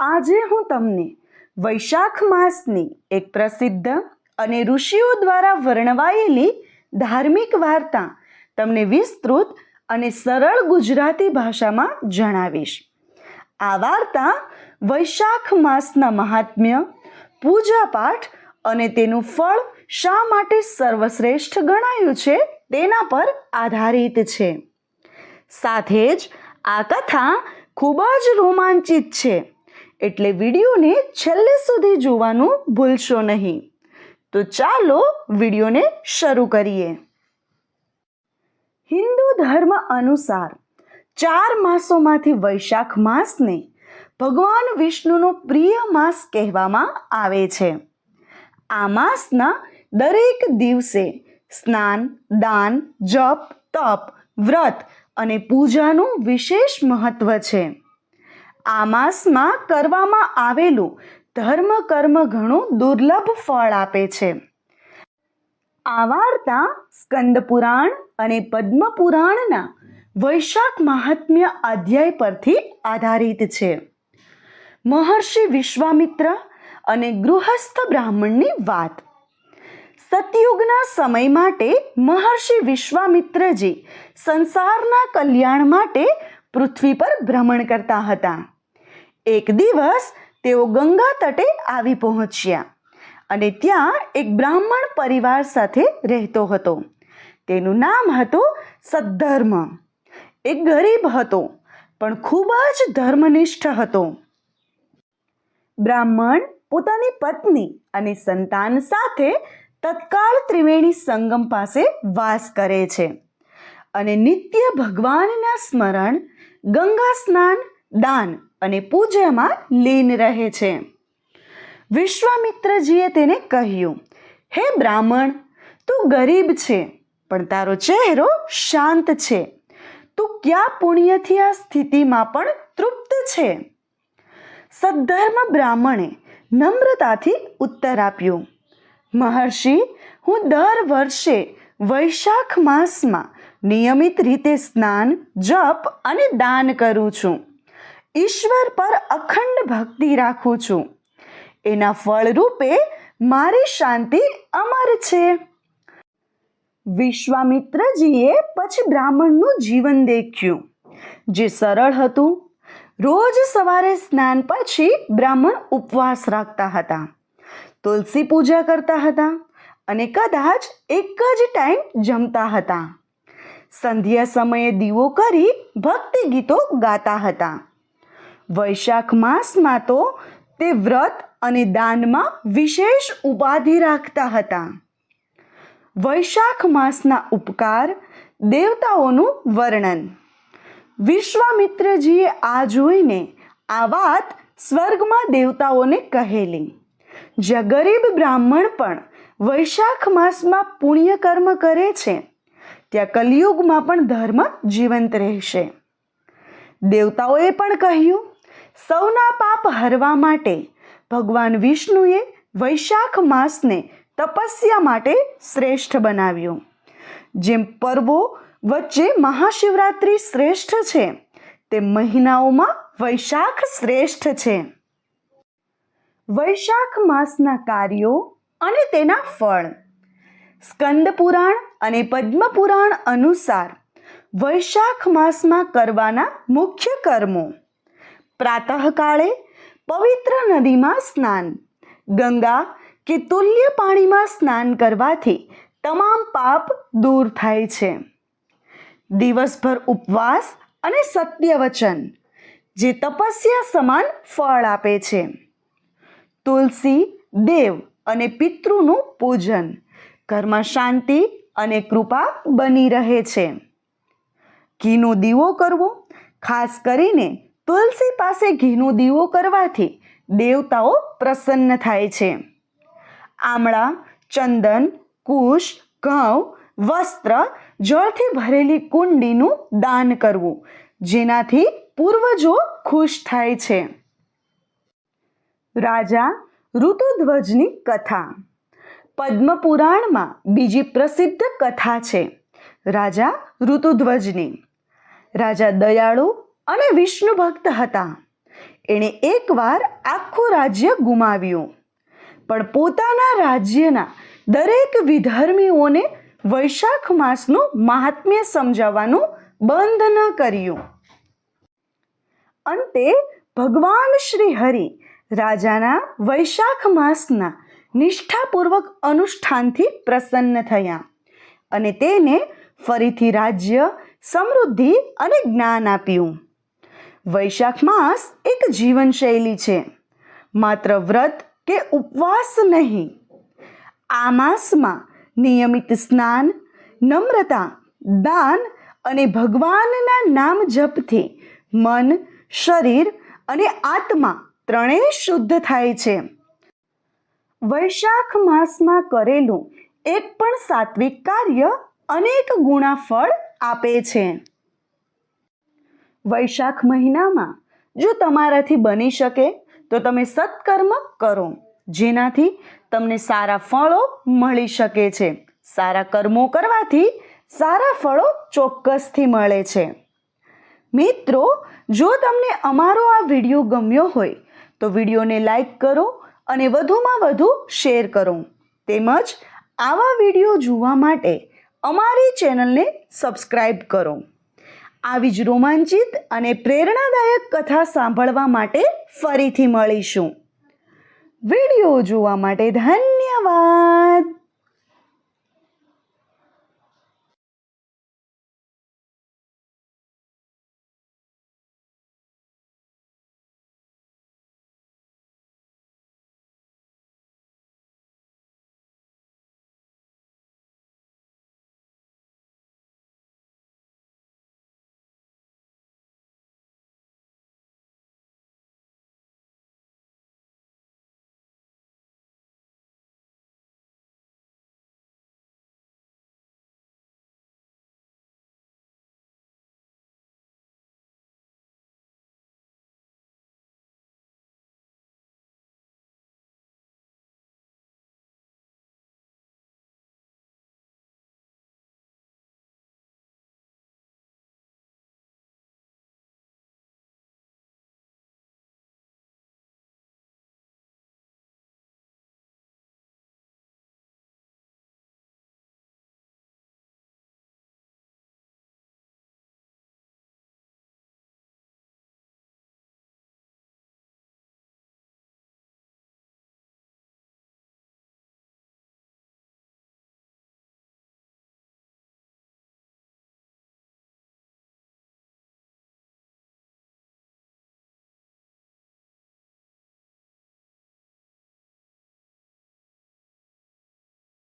આજે હું તમને વૈશાખ માસની એક પ્રસિદ્ધ અને ઋષિઓ દ્વારા વર્ણવાયેલી ધાર્મિક વાર્તા તમને વિસ્તૃત અને સરળ ગુજરાતી ભાષામાં જણાવીશ. આ વાર્તા વૈશાખ માસના મહાત્મ્ય, પૂજાપાઠ અને તેનું ફળ શા માટે સર્વશ્રેષ્ઠ ગણાયું છે તેના પર આધારિત છે. સાથે જ આ કથા ખૂબ જ રોમાંચિત છે. એટલે વિડીયોને છેલ્લે સુધી જોવાનું ભૂલશો નહીં. તો ચાલો વિડીયોને શરૂ કરીએ. હિન્દુ ધર્મ અનુસાર ચાર માસોમાંથી વૈશાખ માસને ભગવાન વિષ્ણુનો પ્રિય માસ કહેવામાં આવે છે. આ માસના દરેક દિવસે સ્નાન, દાન, જપ, તપ, વ્રત અને પૂજાનું વિશેષ મહત્વ છે. આ માસમાં કરવામાં આવેલું ધર્મ કર્મ ઘણું દુર્લભ ફળ આપે છે. આ સ્કંદ પુરાણ અને પદ્મ પુરાણના વૈશાખ મહાત્મ્ય અધ્યાય પરથી આધારિત છે. મહર્ષિ વિશ્વામિત્ર અને ગૃહસ્થ બ્રાહ્મણની વાત. સતયુગના સમય માટે મહર્ષિ વિશ્વામિત્રજી સંસારના કલ્યાણ માટે પૃથ્વી પર ભ્રમણ કરતા હતા. એક દિવસ તેઓ ગંગા તટે આવી પહોંચ્યા અને ત્યાં એક બ્રાહ્મણ પરિવાર સાથે રહેતો હતો. તેનું નામ હતું સદ્ધર્મ. એક ગરીબ હતો, પણ ખૂબ જ ધર્મનિષ્ઠ હતો. બ્રાહ્મણ પોતાની પત્ની અને સંતાન સાથે તત્કાળ ત્રિવેણી સંગમ પાસે વાસ કરે છે અને નિત્ય ભગવાનના સ્મરણ ગંગા સ્નાન, દાન અને પૂજામાં લીન રહે છે. વિશ્વામિત્રજીએ તેને કહ્યું, હે બ્રાહ્મણ, તું ગરીબ છે, પણ તારો ચહેરો શાંત છે. તું ક્યાં પુણ્યથી આ સ્થિતિમાં પણ તૃપ્ત છે? સદ્ધર્મ બ્રાહ્મણે નમ્રતાથી ઉત્તર આપ્યો, મહર્ષિ, હું દર વર્ષે વૈશાખ માસમાં નિયમિત રીતે સ્નાન, જપ અને દાન કરું છું. ઈશ્વર પર અખંડ ભક્તિ રાખું છું. એના ફળ રૂપે મારી શાંતિ અમર છે. વિશ્વામિત્રજીએ પછી બ્રાહ્મણનું જીવન દેખ્યું, જે સરળ હતું. રોજ સવારે સ્નાન પછી બ્રાહ્મણ ઉપવાસ રાખતા હતા. તુલસી પૂજા કરતા હતા અને કદાચ એક જ ટાઈમ જમતા હતા. સંધ્યા સમયે દીવો કરી ભક્તિ ગીતો ગાતા હતા. વૈશાખ માસમાં તો તે વ્રત અને દાનમાં વિશેષ ઉપાધિ રાખતા હતા. વૈશાખ માસના ઉપકાર દેવતાઓનું વર્ણન. વિશ્વામિત્રજીએ આ જોઈને આ વાત સ્વર્ગમાં દેવતાઓને કહેલી. જગરીબ ગરીબ બ્રાહ્મણ પણ વૈશાખ માસમાં પુણ્ય કર્મ કરે છે. ત્યાં કલિયુગમાં પણ ધર્મ જીવંત રહેશે. દેવતાઓએ પણ કહ્યું, સૌના પાપ હરવા માટે ભગવાન વિષ્ણુએ વૈશાખ માસને તપસ્યા માટે શ્રેષ્ઠ બનાવ્યું. જેમ પર્વો વચ્ચે મહાશિવરાત્રિ શ્રેષ્ઠ છે તે મહિનાઓમાં વૈશાખ શ્રેષ્ઠ છે. વૈશાખ માસના કાર્યો અને તેના ફળ. સ્કંદ પુરાણ અને પદ્મપુરાણ અનુસાર વૈશાખ માસમાં કરવાના મુખ્ય કર્મો. પ્રાતઃકાળે પવિત્ર નદીમાં સ્નાન, ગંગા કે તુલ્ય પાણીમાં સ્નાન કરવાથી તમામ પાપ દૂર થાય છે. દિવસભર ઉપવાસ અને સત્ય વચન જે તપસ્યા સમાન ફળ આપે છે. તુલસી, દેવ અને પિતૃનું પૂજન, ઘરમાં શાંતિ અને કૃપા બની રહે છે. ઘીનો દીવો કરવો, ખાસ કરીને તુલસી પાસે ઘીનો દીવો કરવાથી દેવતાઓ પ્રસન્ન થાય છે. આમળા, ચંદન, કુશ, ઘઉં, વસ્ત્ર, જળથી ભરેલી કુંડીનું દાન કરવું, જેનાથી પૂર્વજો ખુશ થાય છે. રાજા ઋતુધ્વજની કથા પદ્મ પુરાણમાં બીજી પ્રસિદ્ધ કથા છે, રાજા ઋતુધ્વજની. રાજા દયાળુ અને વિષ્ણુ ભક્ત હતા. એણે એકવાર આખું રાજ્ય ગુમાવ્યું. પણ પોતાના રાજ્યના દરેક વિધર્મીઓને વૈશાખ માસનું મહાત્મ્ય સમજાવવાનું બંધ ન કર્યું. અંતે ભગવાન શ્રી હરિ રાજાના વૈશાખ માસના નિષ્ઠાપૂર્વક અનુષ્ઠાનથી પ્રસન્ન થયા અને તેને ફરીથી રાજ્ય, સમૃદ્ધિ અને જ્ઞાન આપ્યું. વૈશાખ માસ એક જીવનશૈલી છે. માત્ર વ્રત કે ઉપવાસ નહીં. આ માસમાં નિયમિત સ્નાન, નમ્રતા, દાન અને ભગવાનના નામ જપથી મન, શરીર અને આત્મા ત્રણેય શુદ્ધ થાય છે. વૈશાખ માસમાં કરેલું એક પણ સાત્વિક કાર્ય અનેક ગુણા ફળ આપે છે. વૈશાખ મહિનામાં જો તમારાથી બની શકે, તો તમે સત્કર્મ કરો, જેનાથી તમને સારા ફળો મળી શકે છે. સારા કર્મો કરવાથી સારા ફળો ચોક્કસથી મળે છે. મિત્રો, જો તમને અમારો આ વીડિયો ગમ્યો હોય, તો વિડીયોને લાઈક કરો અને વધુમાં વધુ શેર કરો. તેમજ આવા વીડિયો જોવા માટે અમારી ચેનલને સબસ્ક્રાઈબ કરો. આવી જ રોમાંચિત અને પ્રેરણાદાયક કથા સાંભળવા માટે ફરીથી મળીશું. વીડિયો જોવા માટે ધન્યવાદ!